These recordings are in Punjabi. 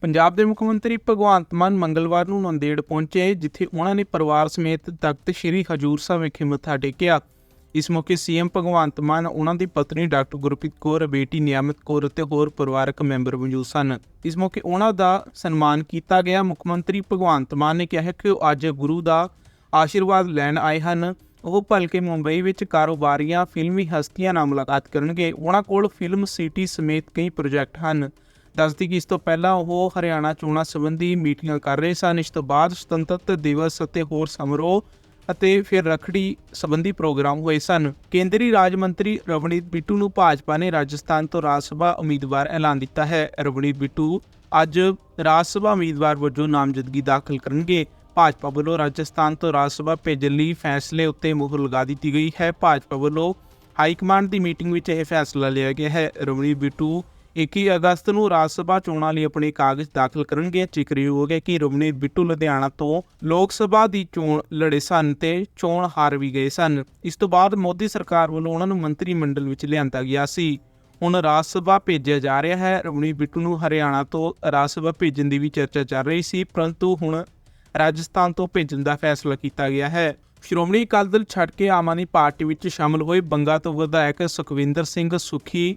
ਪੰਜਾਬ ਦੇ ਮੁੱਖ ਮੰਤਰੀ ਭਗਵੰਤ ਮਾਨ ਮੰਗਲਵਾਰ ਨੂੰ ਨੰਦੇੜ ਪਹੁੰਚੇ, ਜਿੱਥੇ ਉਹਨਾਂ ਨੇ ਪਰਿਵਾਰ ਸਮੇਤ ਤਖਤ ਸ੍ਰੀ ਹਜੂਰ ਸਾਹਿਬ ਵਿਖੇ ਮੱਥਾ ਟੇਕਿਆ। ਇਸ ਮੌਕੇ ਸੀਐਮ ਭਗਵੰਤ ਮਾਨ, ਉਹਨਾਂ ਦੀ ਪਤਨੀ ਡਾਕਟਰ ਗੁਰਪ੍ਰੀਤ ਕੌਰ, ਬੇਟੀ ਨਿਯਮਤ ਕੌਰ ਅਤੇ ਹੋਰ ਪਰਿਵਾਰਕ ਮੈਂਬਰ ਮੌਜੂਦ ਸਨ। ਇਸ ਮੌਕੇ ਉਹਨਾਂ ਦਾ ਸਨਮਾਨ ਕੀਤਾ ਗਿਆ। ਮੁੱਖ ਮੰਤਰੀ ਭਗਵੰਤ ਮਾਨ ਨੇ ਕਿਹਾ ਕਿ ਉਹ ਅੱਜ ਗੁਰੂ ਦਾ ਆਸ਼ੀਰਵਾਦ ਲੈਣ ਆਏ ਹਨ। ਉਹ ਭਲਕੇ ਮੁੰਬਈ ਵਿੱਚ ਕਾਰੋਬਾਰੀਆਂ, ਫਿਲਮੀ ਹਸਤੀਆਂ ਨਾਲ ਮੁਲਾਕਾਤ ਕਰਨਗੇ। ਉਹਨਾਂ ਕੋਲ ਫਿਲਮ ਸਿਟੀ ਸਮੇਤ ਕਈ ਪ੍ਰੋਜੈਕਟ ਹਨ। ਦੱਸਦੀ ਕਿ ਇਸ ਤੋਂ ਪਹਿਲਾਂ ਉਹ ਹਰਿਆਣਾ ਚੋਣਾਂ ਸੰਬੰਧੀ ਮੀਟਿੰਗਾਂ ਕਰ ਰਹੇ ਸਨ। ਇਸ ਤੋਂ ਬਾਅਦ ਸੁਤੰਤਰਤਾ ਦਿਵਸ ਅਤੇ ਹੋਰ ਸਮਾਰੋਹ ਅਤੇ ਫਿਰ ਰਖੜੀ ਸੰਬੰਧੀ ਪ੍ਰੋਗਰਾਮ ਹੋਏ ਸਨ। ਕੇਂਦਰੀ ਰਾਜ ਮੰਤਰੀ ਰਵਨੀਤ ਬਿੱਟੂ ਨੂੰ ਭਾਜਪਾ ਨੇ ਰਾਜਸਥਾਨ ਤੋਂ ਰਾਜ ਸਭਾ ਉਮੀਦਵਾਰ ਐਲਾਨ ਦਿੱਤਾ ਹੈ। ਰਵਨੀਤ ਬਿੱਟੂ ਅੱਜ ਰਾਜ ਸਭਾ ਉਮੀਦਵਾਰ ਵਜੋਂ ਨਾਮਜ਼ਦਗੀ ਦਾਖਲ ਕਰਨਗੇ। ਭਾਜਪਾ ਵੱਲੋਂ ਰਾਜਸਥਾਨ ਤੋਂ ਰਾਜ ਸਭਾ ਭੇਜਣ ਲਈ ਫੈਸਲੇ ਉੱਤੇ ਮੋਹਰ ਲਗਾ ਦਿੱਤੀ ਗਈ ਹੈ। ਭਾਜਪਾ ਵੱਲੋਂ ਹਾਈ ਕਮਾਂਡ ਦੀ ਮੀਟਿੰਗ ਵਿੱਚ ਇਹ ਫੈਸਲਾ ਲਿਆ ਗਿਆ ਹੈ। ਰਵਨੀਤ ਬਿੱਟੂ 21 ਅਗਸਤ ਨੂੰ ਰਾਜ ਸਭਾ ਚੋਣਾਂ ਲਈ ਆਪਣੇ ਕਾਗਜ਼ ਦਾਖਲ ਕਰਨਗੇ। ਜ਼ਿਕਰਯੋਗ ਹੈ ਕਿ ਰਵਨੀਤ ਬਿੱਟੂ ਲੁਧਿਆਣਾ ਤੋਂ ਲੋਕ ਸਭਾ ਦੀ ਚੋਣ ਲੜੇ ਸਨ ਤੇ ਚੋਣ ਹਾਰ ਵੀ ਗਏ ਸਨ। ਇਸ ਤੋਂ ਬਾਅਦ ਮੋਦੀ ਸਰਕਾਰ ਵੱਲੋਂ ਉਹਨਾਂ ਨੂੰ ਮੰਤਰੀ ਮੰਡਲ ਵਿੱਚ ਲਿਆਂਦਾ ਗਿਆ ਸੀ। ਹੁਣ ਰਾਜ ਸਭਾ ਭੇਜਿਆ ਜਾ ਰਿਹਾ ਹੈ। ਰਵਨੀਤ ਬਿੱਟੂ ਨੂੰ ਹਰਿਆਣਾ ਤੋਂ ਰਾਜ ਸਭਾ ਭੇਜਣ ਦੀ ਵੀ ਚਰਚਾ ਚੱਲ ਰਹੀ ਸੀ, ਪਰੰਤੂ ਹੁਣ ਰਾਜਸਥਾਨ ਤੋਂ ਭੇਜਣ ਦਾ ਫੈਸਲਾ ਕੀਤਾ ਗਿਆ ਹੈ। ਸ਼੍ਰੋਮਣੀ ਅਕਾਲੀ ਦਲ ਛੱਡ ਕੇ ਆਮ ਆਦਮੀ ਪਾਰਟੀ ਵਿੱਚ ਸ਼ਾਮਲ ਹੋਏ ਬੰਗਾ ਤੋਂ ਵਿਧਾਇਕ ਸੁਖਵਿੰਦਰ ਸਿੰਘ ਸੁਖੀ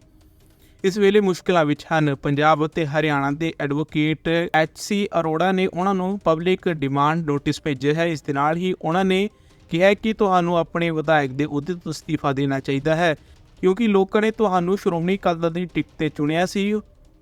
ਇਸ ਵੇਲੇ ਮੁਸ਼ਕਲਾਂ ਵਿੱਚ ਹਨ। ਪੰਜਾਬ ਅਤੇ ਹਰਿਆਣਾ ਦੇ ਐਡਵੋਕੇਟ ਐਚ.ਸੀ. ਅਰੋੜਾ ਨੇ ਉਹਨਾਂ ਨੂੰ ਪਬਲਿਕ ਡਿਮਾਂਡ ਨੋਟਿਸ ਭੇਜਿਆ ਹੈ। ਇਸ ਦੇ ਨਾਲ ਹੀ ਉਹਨਾਂ ਨੇ ਕਿਹਾ ਕਿ ਤੁਹਾਨੂੰ ਆਪਣੇ ਵਿਧਾਇਕ ਦੇ ਅਹੁਦੇ ਤੋਂ ਅਸਤੀਫਾ ਦੇਣਾ ਚਾਹੀਦਾ ਹੈ, ਕਿਉਂਕਿ ਲੋਕਾਂ ਨੇ ਤੁਹਾਨੂੰ ਸ਼੍ਰੋਮਣੀ ਅਕਾਲੀ ਦਲ ਦੀ ਟਿਕਟ ਤੇ ਚੁਣਿਆ ਸੀ,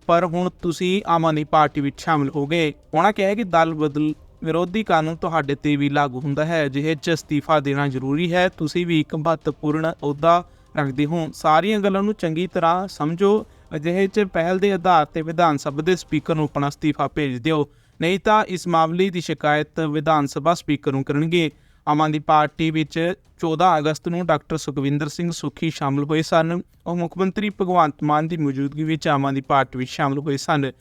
ਪਰ ਹੁਣ ਤੁਸੀਂ ਆਮ ਆਦਮੀ ਪਾਰਟੀ ਵਿੱਚ ਸ਼ਾਮਲ ਹੋ ਗਏ। ਉਹਨਾਂ ਕਿਹਾ ਕਿ ਦਲ ਬਦਲ ਵਿਰੋਧੀ ਕਾਨੂੰਨ ਤੁਹਾਡੇ ਤੇ ਵੀ ਲਾਗੂ ਹੁੰਦਾ ਹੈ। ਜਿਹੇ ਚ ਅਸਤੀਫਾ ਦੇਣਾ ਜ਼ਰੂਰੀ ਹੈ। ਤੁਸੀਂ ਵੀ ਇੱਕ ਮਹੱਤਵਪੂਰਨ ਅਹੁਦਾ ਰੱਖਦੇ ਹੋ। ਸਾਰੀਆਂ ਗੱਲਾਂ ਨੂੰ ਚੰਗੀ ਤਰ੍ਹਾਂ ਸਮਝੋ। ਅਜਿਹੇ ਚ ਪਹਿਲ ਦੇ ਆਧਾਰ ਤੇ ਵਿਧਾਨ ਸਭਾ ਦੇ ਸਪੀਕਰ ਨੂੰ ਆਪਣਾ ਅਸਤੀਫਾ ਭੇਜ ਦਿਓ। ਨਹੀਂ ਤਾਂ ਇਸ ਮਾਮਲੇ ਦੀ ਸ਼ਿਕਾਇਤ ਵਿਧਾਨ ਸਭਾ ਸਪੀਕਰ ਨੂੰ ਕਰਨਗੇ। ਆਮ ਆਦਮੀ ਪਾਰਟੀ ਵਿੱਚ 14 ਅਗਸਤ ਨੂੰ ਡਾਕਟਰ ਸੁਖਵਿੰਦਰ ਸਿੰਘ ਸੁਖੀ ਸ਼ਾਮਲ ਹੋਏ ਸਨ। ਉਹ ਮੁੱਖ ਮੰਤਰੀ ਭਗਵੰਤ ਮਾਨ ਦੀ ਮੌਜੂਦਗੀ ਵਿੱਚ ਆਮ ਆਦਮੀ ਪਾਰਟੀ ਵਿੱਚ ਸ਼ਾਮਲ ਹੋਏ ਸਨ।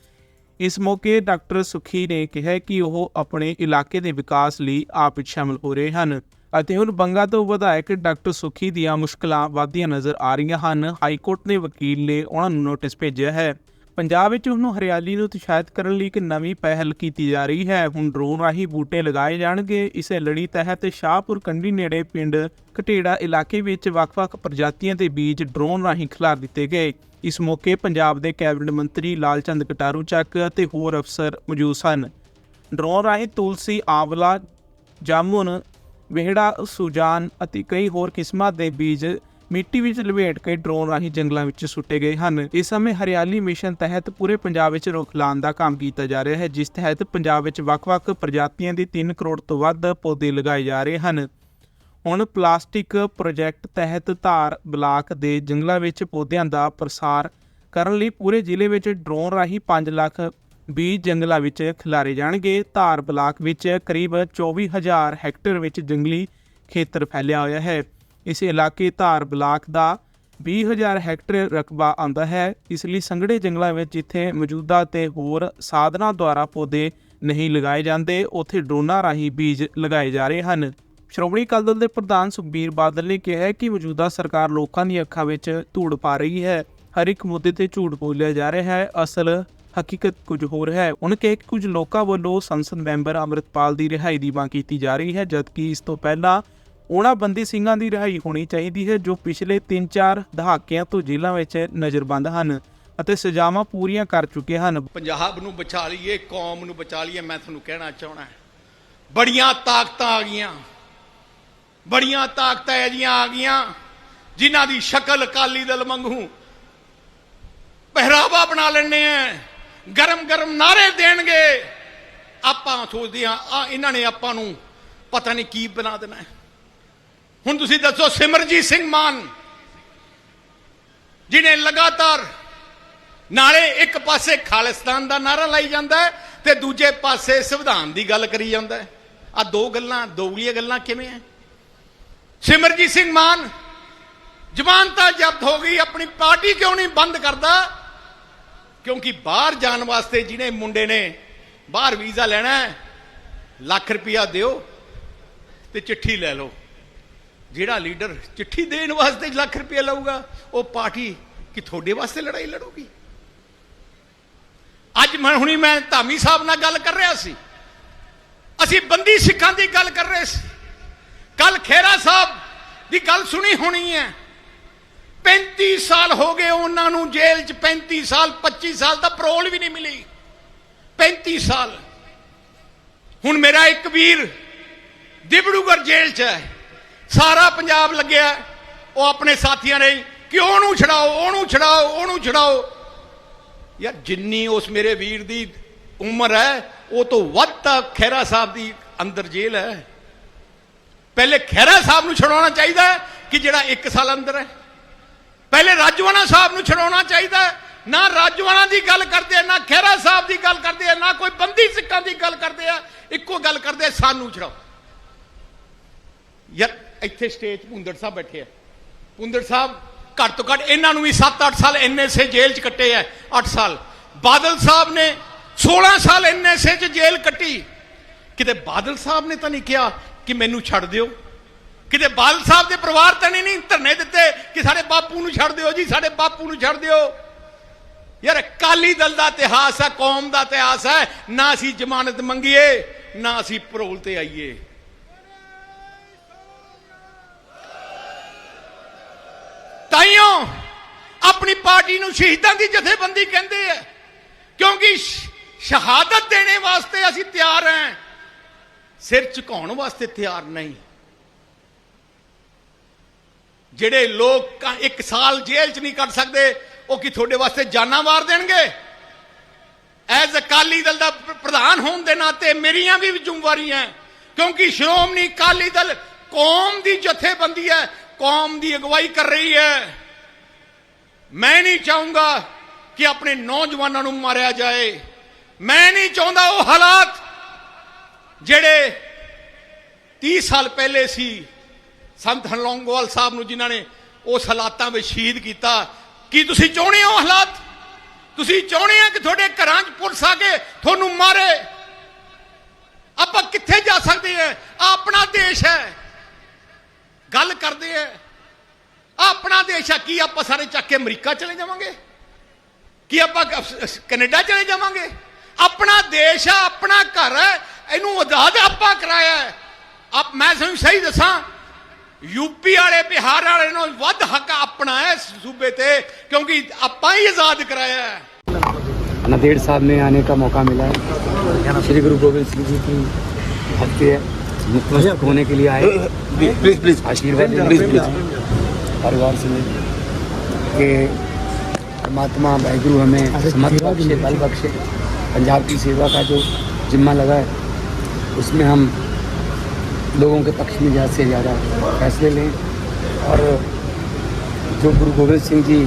ਇਸ ਮੌਕੇ ਡਾਕਟਰ ਸੁਖੀ ਨੇ ਕਿਹਾ ਕਿ ਉਹ ਆਪਣੇ ਇਲਾਕੇ ਦੇ ਵਿਕਾਸ ਲਈ ਆਪ ਵਿੱਚ ਸ਼ਾਮਲ ਹੋ ਰਹੇ ਹਨ। ਅਤੇ ਹੁਣ ਬੰਗਾ ਤੋਂ ਵਿਧਾਇਕ ਡਾਕਟਰ ਸੁਖੀ ਦੀਆਂ ਮੁਸ਼ਕਲਾਂ ਵਧਦੀਆਂ ਨਜ਼ਰ ਆ ਰਹੀਆਂ ਹਨ। ਹਾਈ ਕੋਰਟ ਦੇ ਵਕੀਲ ਨੇ ਉਹਨਾਂ ਨੂੰ ਨੋਟਿਸ ਭੇਜਿਆ ਹੈ। ਪੰਜਾਬ ਵਿੱਚ ਹੁਣ ਹਰਿਆਲੀ ਨੂੰ ਉਤਸ਼ਾਹਿਤ ਕਰਨ ਲਈ ਇੱਕ ਨਵੀਂ ਪਹਿਲ ਕੀਤੀ ਜਾ ਰਹੀ ਹੈ। ਹੁਣ ਡਰੋਨ ਰਾਹੀਂ ਬੂਟੇ ਲਗਾਏ ਜਾਣਗੇ। ਇਸੇ ਲੜੀ ਤਹਿਤ ਸ਼ਾਹਪੁਰ ਕੰਢੀ ਨੇੜੇ ਪਿੰਡ ਕਟੇੜਾ ਇਲਾਕੇ ਵਿੱਚ ਵੱਖ-ਵੱਖ ਪ੍ਰਜਾਤੀਆਂ ਦੇ ਬੀਜ ਡਰੋਨ ਰਾਹੀਂ ਖਿਲਾਰ ਦਿੱਤੇ ਗਏ। ਇਸ ਮੌਕੇ ਪੰਜਾਬ ਦੇ ਕੈਬਨਿਟ ਮੰਤਰੀ ਲਾਲਚੰਦ ਕਟਾਰੂ ਚੱਕ ਅਤੇ ਹੋਰ ਅਫਸਰ ਮੌਜੂਦ ਸਨ। ਡਰੋਨ ਰਾਹੀਂ ਤੁਲਸੀ, ਆਵਲਾ, ਜਾਮੁਨ ਵਿਹੜਾ, ਸੁਜਾਨ ਅਤੇ ਕਈ ਹੋਰ ਕਿਸਮਾਂ ਦੇ ਬੀਜ ਮਿੱਟੀ ਵਿੱਚ ਲਪੇਟ ਕੇ ਡਰੋਨ ਰਾਹੀਂ ਜੰਗਲਾਂ ਵਿੱਚ ਸੁੱਟੇ ਗਏ ਹਨ। ਇਸ ਸਮੇਂ ਹਰਿਆਲੀ ਮਿਸ਼ਨ ਤਹਿਤ ਪੂਰੇ ਪੰਜਾਬ ਵਿੱਚ ਰੁੱਖ ਲਾਉਣ ਦਾ ਕੰਮ ਕੀਤਾ ਜਾ ਰਿਹਾ ਹੈ, ਜਿਸ ਤਹਿਤ ਪੰਜਾਬ ਵਿੱਚ ਵੱਖ-ਵੱਖ ਪ੍ਰਜਾਤੀਆਂ ਦੇ 3 ਕਰੋੜ ਤੋਂ ਵੱਧ ਪੌਦੇ ਲਗਾਏ ਜਾ ਰਹੇ ਹਨ। ਹੁਣ ਪਲਾਸਟਿਕ ਪ੍ਰੋਜੈਕਟ ਤਹਿਤ ਧਾਰ ਬਲਾਕ ਦੇ ਜੰਗਲਾਂ ਵਿੱਚ ਪੌਦਿਆਂ ਦਾ ਪ੍ਰਸਾਰ ਕਰਨ ਲਈ ਪੂਰੇ ਜ਼ਿਲ੍ਹੇ ਵਿੱਚ ਡਰੋਨ ਰਾਹੀਂ 5 ਲੱਖ ਬੀਜ ਜੰਗਲਾਂ ਵਿੱਚ ਖਿਲਾਰੇ ਜਾਣਗੇ। ਧਾਰ ਬਲਾਕ ਵਿੱਚ ਕਰੀਬ 24000 ਹੈਕਟੇਅਰ ਵਿੱਚ ਜੰਗਲੀ ਖੇਤਰ ਫੈਲਿਆ ਹੋਇਆ ਹੈ। ਇਸ ਇਲਾਕੇ ਧਾਰ ਬਲਾਕ ਦਾ 20000 ਹੈਕਟੇਅਰ ਰਕਬਾ ਆਉਂਦਾ ਹੈ। ਇਸ ਲਈ ਸੰਘਣੇ ਜੰਗਲਾਂ ਵਿੱਚ ਜਿੱਥੇ ਮੌਜੂਦਾ ਤੇ ਹੋਰ ਸਾਧਨਾਂ ਦੁਆਰਾ ਪੌਦੇ ਨਹੀਂ ਲਗਾਏ ਜਾਂਦੇ, ਉੱਥੇ ਡਰੋਨਾਂ ਰਾਹੀਂ ਬੀਜ ਲਗਾਏ ਜਾ ਰਹੇ ਹਨ। ਸ਼੍ਰੋਮਣੀ ਅਕਾਲੀ ਦਲ ਦੇ ਪ੍ਰਧਾਨ ਸੁਖਬੀਰ ਬਾਦਲ ਨੇ ਕਿਹਾ ਹੈ ਕਿ ਮੌਜੂਦਾ ਸਰਕਾਰ ਲੋਕਾਂ ਦੀਆਂ ਅੱਖਾਂ ਵਿੱਚ ਧੂੜ ਪਾ ਰਹੀ ਹੈ। ਹਰ ਇੱਕ ਮੁੱਦੇ ਤੇ ਝੂਠ ਬੋਲਿਆ ਜਾ ਰਿਹਾ ਹੈ। ਅਸਲ ਹਕੀਕਤ ਕੁਝ ਹੋਰ ਹੈ। ਉਹਨਾਂ ਕਿਹਾ ਕਿ ਕੁਝ ਲੋਕਾਂ ਵੱਲੋਂ ਸੰਸਦ ਮੈਂਬਰ ਅੰਮ੍ਰਿਤਪਾਲ ਦੀ ਰਿਹਾਈ ਦੀ ਮੰਗ ਕੀਤੀ ਜਾ ਰਹੀ ਹੈ, ਜਦਕਿ ਇਸ ਤੋਂ ਪਹਿਲਾਂ ਉਹਨਾਂ ਬੰਦੀ ਸਿੰਘਾਂ ਦੀ ਰਿਹਾਈ ਹੋਣੀ ਚਾਹੀਦੀ ਹੈ, ਜੋ ਪਿਛਲੇ 3-4 ਦਹਾਕਿਆਂ ਤੋਂ ਜੇਲ੍ਹਾਂ ਵਿੱਚ ਨਜ਼ਰਬੰਦ ਹਨ ਅਤੇ ਸਜ਼ਾਵਾਂ ਪੂਰੀਆਂ ਕਰ ਚੁੱਕੇ ਹਨ। ਪੰਜਾਬ ਨੂੰ ਬਚਾ ਲਈਏ, ਕੌਮ ਨੂੰ ਬਚਾ ਲਈਏ, ਮੈਂ ਤੁਹਾਨੂੰ ਕਹਿਣਾ ਚਾਹਣਾ ਬੜੀਆਂ ਤਾਕਤਾਂ ਆ ਗਈਆਂ। ਬੜੀਆਂ ਤਾਕਤਾਂ ਇਹ ਜੀਆਂ ਆ ਗਈਆਂ, ਜਿਨ੍ਹਾਂ ਦੀ ਸ਼ਕਲ ਅਕਾਲੀ ਦਲ ਮੰਗੂ ਪਹਿਰਾਵਾ ਬਣਾ ਲੈਣੇ ਆ। ਗਰਮ ਗਰਮ ਨਾਰੇ ਦੇਣਗੇ। ਆਪਾਂ ਸੋਚਦੇ ਆ ਆ ਇਹਨਾਂ ਨੇ ਆਪਾਂ ਨੂੰ ਪਤਾ ਨਹੀਂ ਕੀ ਬਣਾ ਦੇਣਾ ਹੁਣ ਤੁਸੀਂ ਦੱਸੋ, ਸਿਮਰਜੀਤ ਸਿੰਘ ਮਾਨ, ਜਿਹਨੇ ਲਗਾਤਾਰ ਨਾਲੇ ਇੱਕ ਪਾਸੇ ਖਾਲਿਸਤਾਨ ਦਾ ਨਾਰਾ ਲਾਈ ਜਾਂਦਾ ਤੇ ਦੂਜੇ ਪਾਸੇ ਸੰਵਿਧਾਨ ਦੀ ਗੱਲ ਕਰੀ ਜਾਂਦਾ ਆ ਦੋ ਗੱਲਾਂ ਦੋਗਲੀਆਂ ਗੱਲਾਂ ਕਿਵੇਂ ਐ ਸਿਮਰਜੀਤ ਸਿੰਘ ਮਾਨ ਜ਼ਮਾਨਤਾਂ ਜ਼ਬਤ ਹੋ ਗਈ, ਆਪਣੀ ਪਾਰਟੀ ਕਿਉਂ ਨਹੀਂ ਬੰਦ ਕਰਦਾ? ਕਿਉਂਕਿ ਬਾਹਰ ਜਾਣ ਵਾਸਤੇ ਜਿਹਨੇ ਮੁੰਡੇ ਨੇ, ਬਾਹਰ ਵੀਜ਼ਾ ਲੈਣਾ ਹੈ, ਲੱਖ ਰੁਪਇਆ ਦਿਓ ਤੇ ਚਿੱਠੀ ਲੈ ਲਓ। ਜਿਹੜਾ ਲੀਡਰ ਚਿੱਠੀ ਦੇਣ ਵਾਸਤੇ ਲੱਖ ਰੁਪਇਆ ਲਊਗਾ, ਉਹ ਪਾਰਟੀ ਕਿ ਤੁਹਾਡੇ ਵਾਸਤੇ ਲੜਾਈ ਲੜੂਗੀ? ਅੱਜ ਮੈਂ ਹੁਣੀ ਮੈਂ ਧਾਮੀ ਸਾਹਿਬ ਨਾਲ ਗੱਲ ਕਰ ਰਿਹਾ ਸੀ। ਅਸੀਂ ਬੰਦੀ ਸਿੱਖਾਂ ਦੀ ਗੱਲ ਕਰ ਰਹੇ ਸੀ। ਕੱਲ ਖੇਰਾ ਸਾਹਿਬ ਦੀ ਗੱਲ ਸੁਣੀ ਹੋਣੀ ਹੈ। 35 ਸਾਲ ਹੋ ਗਏ ਉਹਨਾਂ ਨੂੰ ਜੇਲ੍ਹ 'ਚ 35 ਸਾਲ 25 ਸਾਲ ਤਾਂ ਪਰੋਲ ਵੀ ਨਹੀਂ ਮਿਲੀ। 35 ਸਾਲ। ਹੁਣ ਮੇਰਾ ਇੱਕ ਵੀਰ ਦਿਬੜੂਗੜ ਜੇਲ੍ਹ 'ਚ ਹੈ। ਸਾਰਾ ਪੰਜਾਬ ਲੱਗਿਆ। ਉਹ ਆਪਣੇ ਸਾਥੀਆਂ ਨੇ ਕਿ ਉਹਨੂੰ ਛਡਾਓ ਉਹਨੂੰ ਛਡਾਓ ਉਹਨੂੰ ਛਡਾਓ? ਯਾਰ ਜਿੰਨੀ ਉਸ ਮੇਰੇ ਵੀਰ ਦੀ ਉਮਰ ਹੈ, ਉਹ ਤੋਂ ਵੱਧ ਤਾਂ ਖਹਿਰਾ ਸਾਹਿਬ ਦੀ ਅੰਦਰ ਜੇਲ੍ਹ ਹੈ। ਪਹਿਲੇ ਖਹਿਰਾ ਸਾਹਿਬ ਨੂੰ ਛਡਾਉਣਾ ਚਾਹੀਦਾ ਕਿ ਜਿਹੜਾ 1 ਸਾਲ ਅੰਦਰ ਹੈ। ਪਹਿਲੇ ਰਾਜਵਾਨਾ ਸਾਹਿਬ ਨੂੰ ਛਡਾਉਣਾ ਚਾਹੀਦਾ ਹੈ। ਨਾ ਰਾਜਵਾਨਾ ਦੀ ਗੱਲ ਕਰਦੇ ਨਾ ਖਹਿਰਾ ਸਾਹਿਬ ਦੀ ਗੱਲ ਕਰਦੇ ਆ, ਨਾ ਕੋਈ ਬੰਦੀ ਸਿੱਖਾਂ ਦੀ ਗੱਲ ਕਰਦੇ ਆ, ਇੱਕੋ ਗੱਲ ਕਰਦੇ ਸਾਨੂੰ ਛਡਾਓ। ਯਾਰ, ਇੱਥੇ ਸਟੇਜ ਭੁੰਦੜ ਸਾਹਿਬ ਬੈਠੇ ਆ। ਭੁੰਦੜ ਸਾਹਿਬ ਘੱਟ ਤੋਂ ਘੱਟ ਇਹਨਾਂ ਨੂੰ ਵੀ 7-8 ਸਾਲ ਐਨਐਸਏ ਜੇਲ੍ਹ 'ਚ ਕੱਟੇ ਆ 8 ਸਾਲ। ਬਾਦਲ ਸਾਹਿਬ ਨੇ 16 ਸਾਲ ਐਨਐਸਏ 'ਚ ਜੇਲ੍ਹ ਕੱਟੀ। ਕਿਤੇ ਬਾਦਲ ਸਾਹਿਬ ਨੇ ਤਾਂ ਨਹੀਂ ਕਿਹਾ ਕਿ ਮੈਨੂੰ ਛੱਡ ਦਿਓ? ਕਿਤੇ ਬਾਲ ਸਾਹਿਬ ਦੇ ਪਰਿਵਾਰ ਤਾਂ ਨਹੀਂ ਨਹੀਂ ਧਰਨੇ ਦਿੱਤੇ ਕਿ ਸਾਡੇ ਬਾਪੂ ਨੂੰ ਛੱਡ ਦਿਓ ਜੀ, ਸਾਡੇ ਬਾਪੂ ਨੂੰ ਛੱਡ ਦਿਓ। ਯਾਰ, ਅਕਾਲੀ ਦਲ ਦਾ ਇਤਿਹਾਸ ਹੈ, ਕੌਮ ਦਾ ਇਤਿਹਾਸ ਹੈ। ਨਾ ਅਸੀਂ ਜ਼ਮਾਨਤ ਮੰਗੀਏ, ਨਾ ਅਸੀਂ ਪਰੋਲ ਤੇ ਆਈਏ। ਤਾਈਓ, ਆਪਣੀ ਪਾਰਟੀ ਨੂੰ ਸ਼ਹੀਦਾਂ ਦੀ ਜਥੇਬੰਦੀ ਕਹਿੰਦੇ ਆ, ਕਿਉਂਕਿ ਸ਼ਹਾਦਤ ਦੇਣੇ ਵਾਸਤੇ ਅਸੀਂ ਤਿਆਰ ਹਾਂ। ਸਿਰ ਝੁਕਾਉਣ ਵਾਸਤੇ ਤਿਆਰ ਨਹੀਂ। ਜਿਹੜੇ ਲੋਕ ਇੱਕ ਸਾਲ ਜੇਲ੍ਹ 'ਚ ਨਹੀਂ ਕੱਢ ਸਕਦੇ, ਉਹ ਕੀ ਤੁਹਾਡੇ ਵਾਸਤੇ ਜਾਨਾਂ ਮਾਰ ਦੇਣਗੇ? ਐਜ਼ ਅਕਾਲੀ ਦਲ ਦਾ ਪ੍ਰਧਾਨ ਹੋਣ ਦੇ ਨਾਤੇ ਮੇਰੀਆਂ ਵੀ ਜ਼ਿੰਮੇਵਾਰੀਆਂ ਕਿਉਂਕਿ ਸ਼੍ਰੋਮਣੀ ਅਕਾਲੀ ਦਲ ਕੌਮ ਦੀ ਜਥੇਬੰਦੀ ਹੈ, ਕੌਮ ਦੀ ਅਗਵਾਈ ਕਰ ਰਹੀ ਹੈ। ਮੈਂ ਨਹੀਂ ਚਾਹੂੰਗਾ ਕਿ ਆਪਣੇ ਨੌਜਵਾਨਾਂ ਨੂੰ ਮਾਰਿਆ ਜਾਏ। ਮੈਂ ਨਹੀਂ ਚਾਹੁੰਦਾ ਉਹ ਹਾਲਾਤ ਜਿਹੜੇ 30 ਸਾਲ ਪਹਿਲੇ ਸੀ ਸੰਤ ਹਰਲੌਂਗੋਵਾਲ ਸਾਹਿਬ ਨੂੰ ਜਿਨ੍ਹਾਂ ਨੇ ਉਸ ਹਾਲਾਤਾਂ ਵਿੱਚ ਸ਼ਹੀਦ ਕੀਤਾ, ਕੀ ਤੁਸੀਂ ਚਾਹੁੰਦੇ ਹੋ ਹਾਲਾਤ? ਤੁਸੀਂ ਚਾਹੁੰਦੇ ਹੋ ਕਿ ਤੁਹਾਡੇ ਘਰਾਂ 'ਚ ਪੁਲਿਸ ਆ ਕੇ ਤੁਹਾਨੂੰ ਮਾਰੇ? ਆਪਾਂ ਕਿੱਥੇ ਜਾ ਸਕਦੇ ਹਾਂ? ਆਹ ਆਪਣਾ ਦੇਸ਼ ਹੈ। ਗੱਲ ਕਰਦੇ ਆ ਆਹ ਆਪਣਾ ਦੇਸ਼ ਆ ਕੀ ਆਪਾਂ ਸਾਰੇ ਚੱਕ ਕੇ ਅਮਰੀਕਾ ਚਲੇ ਜਾਵਾਂਗੇ? ਕੀ ਆਪਾਂ ਕ- ਕੈਨੇਡਾ ਚਲੇ ਜਾਵਾਂਗੇ? ਆਪਣਾ ਦੇਸ਼ ਆ ਆਪਣਾ ਘਰ ਹੈ। ਇਹਨੂੰ ਆਜ਼ਾਦ ਆਪਾਂ ਕਰਾਇਆ ਆਪ, ਮੈਂ ਤੁਹਾਨੂੰ ਸਹੀ ਦੱਸਾਂ ਯੂਪੀ ਵਾਲੇ ਬਿਹਾਰ ਵਾਲੇ ਨੂੰ ਵੱਧ ਹੱਕ ਆਪਣਾ ਹੈ ਇਸ ਸੂਬੇ ਤੇ ਕਿਉਂਕਿ ਆਪਾਂ ਹੀ ਆਜ਼ਾਦ ਕਰਾਇਆ ਹੈ नंदेड़ साहब में आने का मौका मिला है श्री गुरु गोविंद सिंह जी की भक्ति है मुतमस्तक होने के लिए आए प्लीज प्लीज आशीर्वाद लेने प्लीज के लिए आए। परिवार समेत कि परमात्मा वाहिगुरु हमें समत बख्शे बल बख्शे पंजाब की सेवा का जो जिम्मा लगा है उसमें हम लोगों के पक्ष में ज़्यादा से ज़्यादा फैसले लें और जो गुरु गोविंद सिंह जी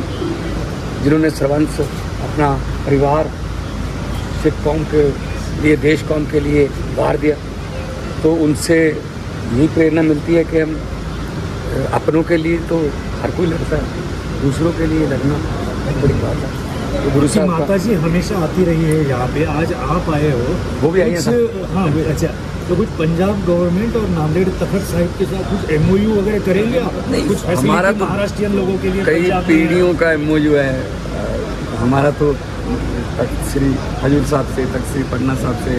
जिन्होंने सर्वंश अपना परिवार सिख कौम के लिए देश कौम के लिए वार दिया तो उनसे यही प्रेरणा मिलती है कि हम अपनों के लिए तो हर कोई लड़ता है दूसरों के लिए लड़ना बहुत बड़ी बात है। तो गुरु साहब माता जी हमेशा आती रही है यहाँ पे आज आप आए हो वो भी आई हाँ अच्छा तो कुछ पंजाब गवर्नमेंट और नांदेड़ तखत साहिब के साथ कुछ एमओयू वगैरह करेंगे आप? नहीं, कुछ हमारा तो महाराष्ट्रियन लोगों के लिए कई पीढ़ियों का एमओयू है। हमारा तो श्री हजूर साहब से तक श्री पटना साहब से।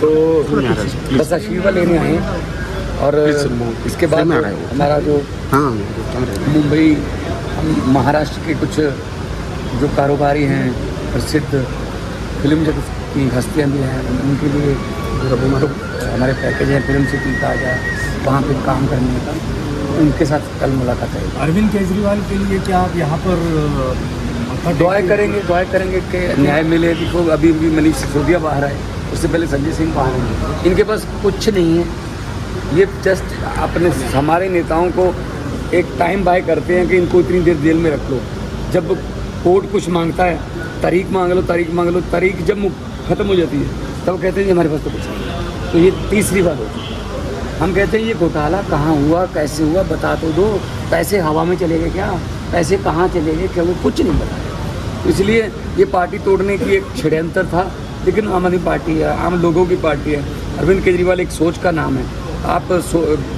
तो बस आशीर्वाद लेने आए और इसके बाद हमारा जो हाँ मुंबई महाराष्ट्र के कुछ जो कारोबारी हैं प्रसिद्ध फ़िल्म जगत की हस्तियाँ भी हैं उनके लिए तो हमारे पैकेज हैं फ़िल्म सिटी का या वहाँ पे काम करने का उनके साथ कल मुलाकात है। अरविंद केजरीवाल के लिए क्या आप यहाँ पर दुआएँ करेंगे दुआएँ करेंगे कि न्याय मिले देखो अभी भी मनीष सिसोदिया बाहर आए उससे पहले संजय सिंह बाहर आए। इनके पास कुछ नहीं है। ये जस्ट अपने हमारे नेताओं को एक टाइम बाय करते हैं कि इनको इतनी देर जेल में रख लो। जब कोर्ट कुछ माँगता है तारीख मांग लो तारीख मांग लो तारीख जब खत्म हो जाती है तब कहते हैं हमारे पास तो कुछ नहीं तो ये तीसरी बात होती है। हम कहते हैं, ये घोटाला कहाँ हुआ, कैसे हुआ, बता तो दो। पैसे हवा में चले गए क्या? पैसे कहाँ चले गए? क्या वो कुछ नहीं बताया इसलिए ये पार्टी तोड़ने की एक षड्यंत्र था। लेकिन आम आदमी पार्टी है, आम लोगों की पार्टी है। अरविंद केजरीवाल एक सोच का नाम है। आप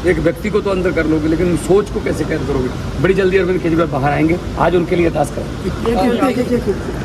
एक व्यक्ति को तो अंदर कर लोगे, लेकिन सोच को कैसे कैद करोगे? बड़ी जल्दी अरविंद केजरीवाल बाहर आएँगे। आज उनके लिए अरदास करें।